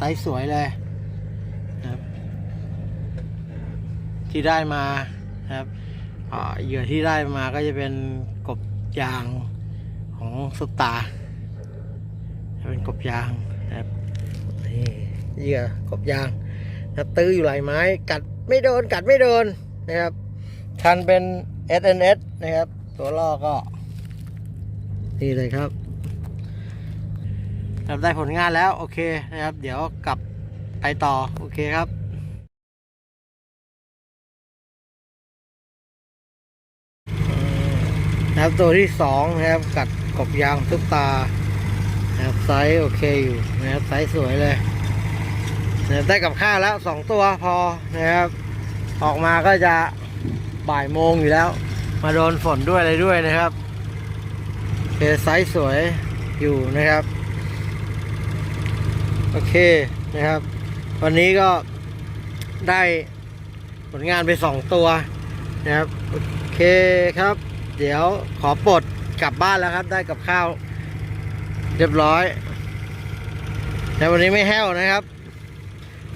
ไซส์สวยเลยครับ ที่ได้มาครับเหยื่อที่ได้มาก็จะเป็นกบยางของซุปตาจะเป็นกบยางนะครับนี่เหยื่อกบยางนะตื้ออยู่หลายไม้ กัดไม่โดน กัดไม่โดนนะครับคันเป็น SNS นะครับ ตัวล่อก็ นี่เลยครับ ครับได้ผลงานแล้วโอเคนะครับ เดี๋ยวกลับไปต่อโอเคครับนะครับตัวที่สองนะครับกัดกบยางซุปตานะครับไซส์โอเคอยู่นะครับไซส์สวยเลยนะครับได้กับข้าวแล้วสองตัวพอนะครับ ออกมาก็จะบ่ายโมงอยู่แล้ว มาโดนฝนด้วยอะไรด้วยนะครับเคไซส์สวยอยู่นะครับ อเคนะครับ วันนี้ก็ได้ผลงานไปสองตัวนะครับ โอเคครับ เดี๋ยวขอปลดกลับบ้านแล้วครับ ได้กับข้าว เรียบร้อยแต่วันนี้ไม่แห้วนะครับ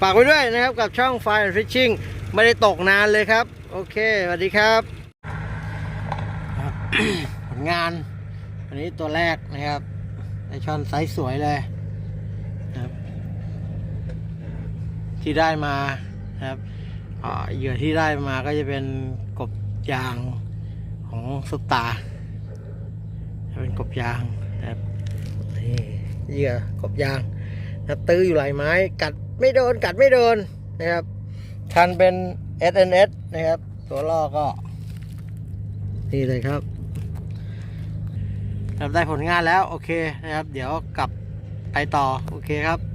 ฝากไว้ด้วยนะครับกับช่อง Fire and Fishing ไม่ได้ตกนานเลยครับ โอเคสวัสดีครับครับผลงาน วันนี้ตัวแรกนะครับได้ช่อนไซส์สวยเลยนะครับ ที่ได้มานะครับเหยื่อที่ได้มาก็จะเป็นกบยางของซุปตาจะเป็นกบยางนะครับนี่เหยื่อกบยางนะตื้ออยู่หลายไม้ กัดไม่โดนกัดไม่โดนนะครับคันเป็น SNS นะครับ ตัวล่อก็นี่เลยครับครับได้ผลงานแล้ว โอเคนะครับ เดี๋ยวกลับไปต่อ โอเคครับ